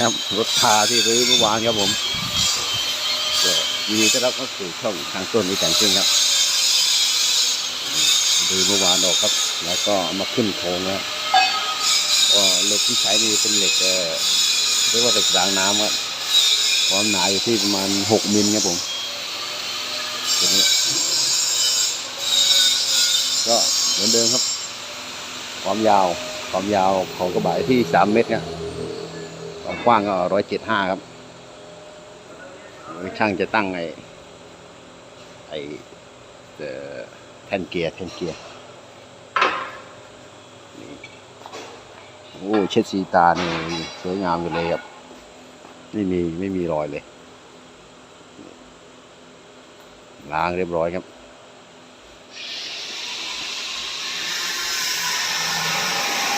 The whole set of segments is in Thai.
ครับรถพาที่รื้อเมื่อวานครับผมก็ยินดีต้อนรับเข้าสู่ช่องทางต้นอีแต่งขึ้นครับรื้อเมื่อวานออกครับ แล้วก็มาขึ้นโครงแล้วก็เหล็กที่ใช้นี่เป็นเหล็กเออเรียกว่าเหล็กรางน้ำครับความหนาอยู่ที่ประมาณหกมิลครับผมตัวนี้ก็เหมือนเดิมครับ ความยาวความยาวของกระบะอยู่ที่สามเมตรครับ ความกว้างก็ร้อยเจ็ดห้าครับ ช่างจะตั้งไอ้ไอ้แทนเกียร์แทนเกียร์โอ้เช็ดสีตาเนี่ยสวยงามอยู่เลยครับ ไม่มีไม่มีรอยเลยล้างเรียบร้อยครับ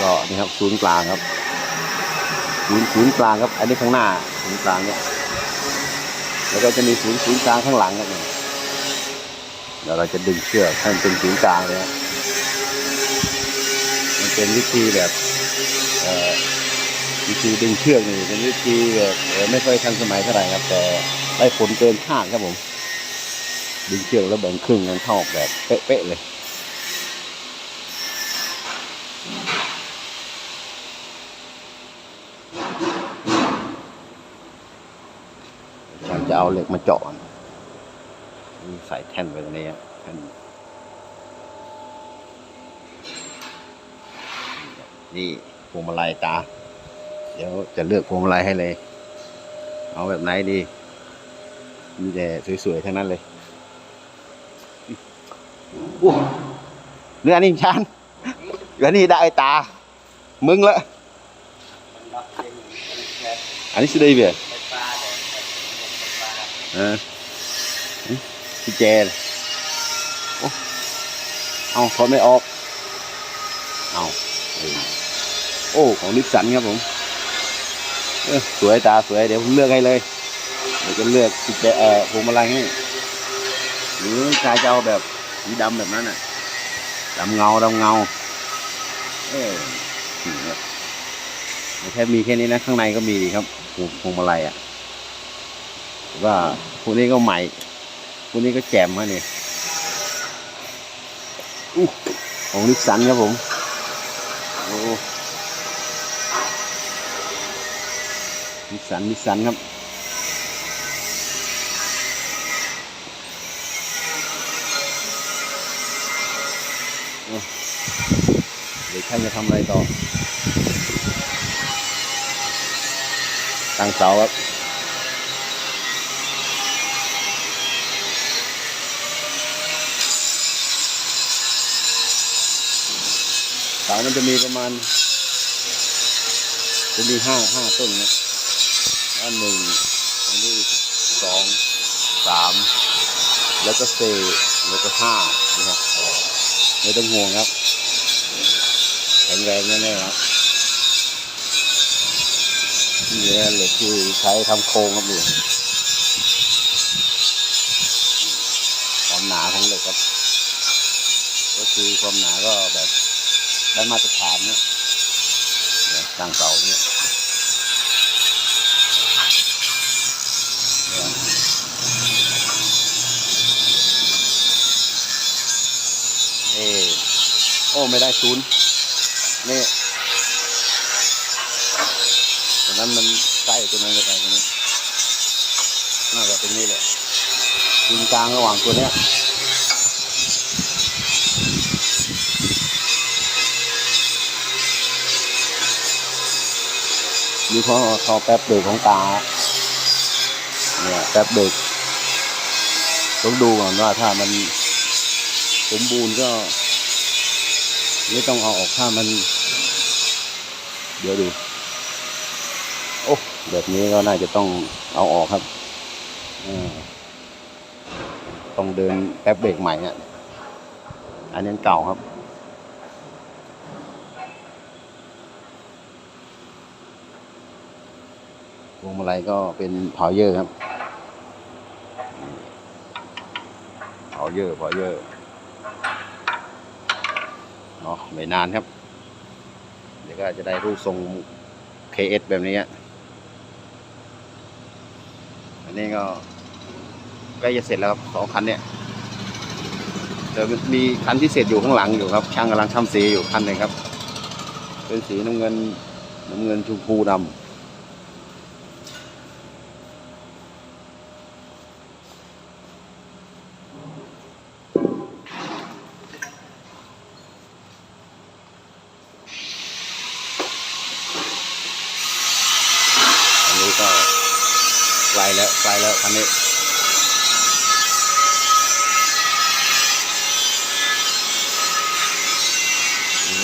ก็นี่ครับศูนย์กลางครับ ศูนย์ศูนย์กลางครับ อันนี้ข้างหน้าศูนย์กลางเนี่ย แล้วก็จะมีศูนย์ศูนย์กลางข้างหลังครับเนี่ยเดี๋ยวเราจะดึงเชือกให้มันเป็นศูนย์กลางเลยมันเป็นวิธีแบบวิธีดึงเชือกนี่เป็นวิธีแบบไม่ค่อยทันสมัยเท่าไหร่ครับ แต่ได้ผลเกินคาดครับผม ดึงเชือกแล้วแบ่งครึ่งกันเท่าแบบเป๊ะๆเลย ฉันจะเอาเหล็กมาเจาะนี่ใส่แท่นไว้ตรงนี้แท่นนี่พวงมาลัยตา เดี๋ยวจะเลือกพวงมาลัยให้เลย เอาแบบไหนดี มีแต่สวยๆทั้งนั้นเลยเนื้อนี่ชันเนื้อนี่ได้ตา มึงละ อันนี้สุดดีเบียเออพี่แจเลยโอ้เอาถอดไม่ออกเอาโอ้ของนิสสันครับผมเออสวยตาสวยเดี๋ยวผมเลือกให้เลยเดี๋ยวจะเลือกพี่แจเออพวงมาลัยให้หรือชายจะเอาแบบสีดำแบบนั้นน่ะดำเงาดำเงาเออ แค่มีแค่นี้นะ ข้างในก็มีครับพวงพวงมาลัยอะว่าพวกนี้ก็ใหม่พวกนี้ก็แจ่มฮะเนี่ยอู้ของนิสสันครับผมโอ้นิสสันนิสสันครับอ้เดี๋ยวช่างจะทำอะไรต่อ ตั้งเสาครับเสามันจะมีประมาณ จะมีห้าห้าต้นนะอันหนึ่งอันนี้สองสามแล้วก็สี่แล้วก็ห้านะครับไม่ต้องห่วงครับแข็งแรงแน่ๆครับ นี่แหละเหล็กที่ใช้ทำโครงครับนี่ความหนาของเหล็กครับ ก็คือความหนาก็แบบได้มาตรฐานเนี่ยเนี่ยตั้งเสาเนี่ยเนี่ยเอโอ้ไม่ได้ศูนย์นี่ ตอนนั้นมันใกล้ตัวนั้นก็ไปตรงนี้น่าจะตรงนี้แหละศูนกลางระหว่างตัวเนี้ยมีข้อคอแป๊บเบรกของตาเนี่ยแป๊บเบรกต้องดูก่อนว่าถ้ามันสมบูรณ์ก็ไม่ต้องเอาออกถ้ามัน เดี๋ยวดู แบบนี้ก็น่าจะต้องเอาออกครับต้องเดินแป๊บเบรกใหม่เนี่ยอันนี้เก่าครับพวงมาลัยก็เป็นพาวเยอร์ครับพาวเยอร์พาวเยอร์เนาะไม่นานครับ เดี๋ยวก็จะได้รูปทรง KS แบบนี้อะ นนี้ก็ใกล้จะเสร็จแล้วครับสองคันเนี่ยเดี๋ยวมีคันที่เสร็จอยู่ข้างหลังอยู่ครับ ช่างกำลังทำสีอยู่คันหนึ่งครับ เป็นสีน้ำเงินน้ำเงินชมพูดำอันนี้ก็ ไกลแล้วคันนี้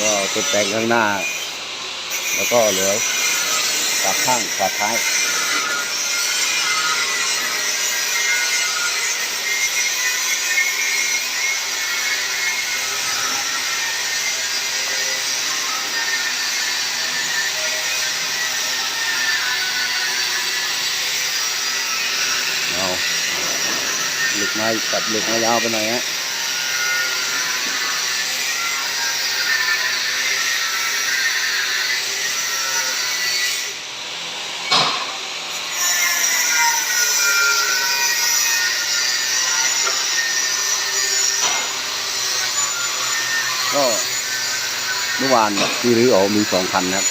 ก็ตกแต่งข้างหน้า แล้วก็เหลือฝาข้างฝาท้าย ม้ตัดเหล็กม้ยาวไปหน่อยฮะก็เมื่อวานที่รื้อออกมีสองคันนะครับ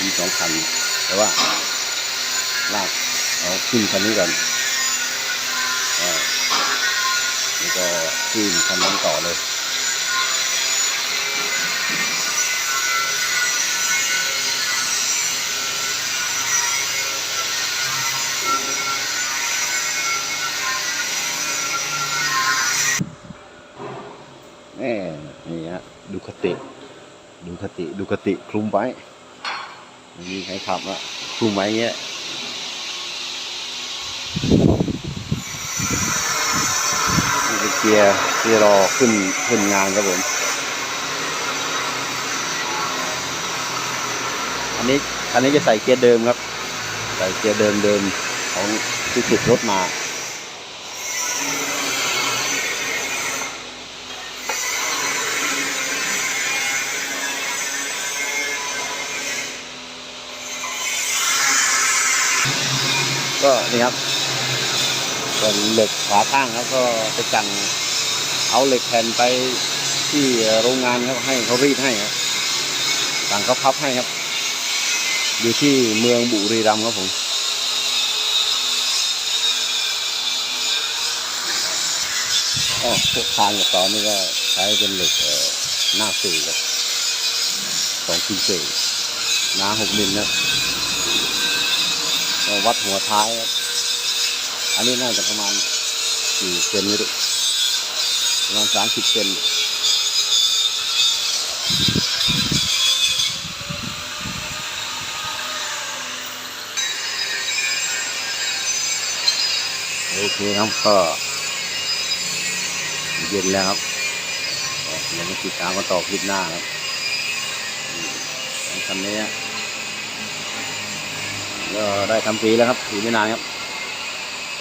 มีสองคัน แต่ว่าลากเอาขึ้นคันนี้ก่อน ก็ขึ้นคันนั้นต่อเลยแม่นี่ฮะดูคติ ดูคติ ดูคติคลุมไว้ มีใครขับอะคลุมไว้เงี้ยนี่ เป็นเกียร์ที่รอขึ้นขึ้นงานครับผม อันนี้อันนี้จะใส่เกียร์เดิมครับ ใส่เกียร์เดิมเดิมของที่ติดรถมาก็นี่ครับ ส่วนเหล็กขวาข้างครับก็จะสั่งเอาเหล็กแผ่นไปที่โรงงานครับให้เขารีดให้ครับสั่งเขาพับให้ครับ อยู่ที่เมืองบุรีรัมย์ครับผมอ๋อพวกคานกับตอนนี้ก็ใช้เป็นเหล็กหน้าสี่ครับสองคูณสี่หนาหกมิลนะวัดหัวท้ายครับ อันนี้น่าจะประมาณกี่เซนนี่ดิประมาณสามสิบเซนโอเคครับก็เย็นแล้วครับก็เดี๋ยวมาติดตามกันต่อคลิปหน้าครับอืมคันนี้ก็ได้ทำฟรีแล้วครับอีกไม่นานครับ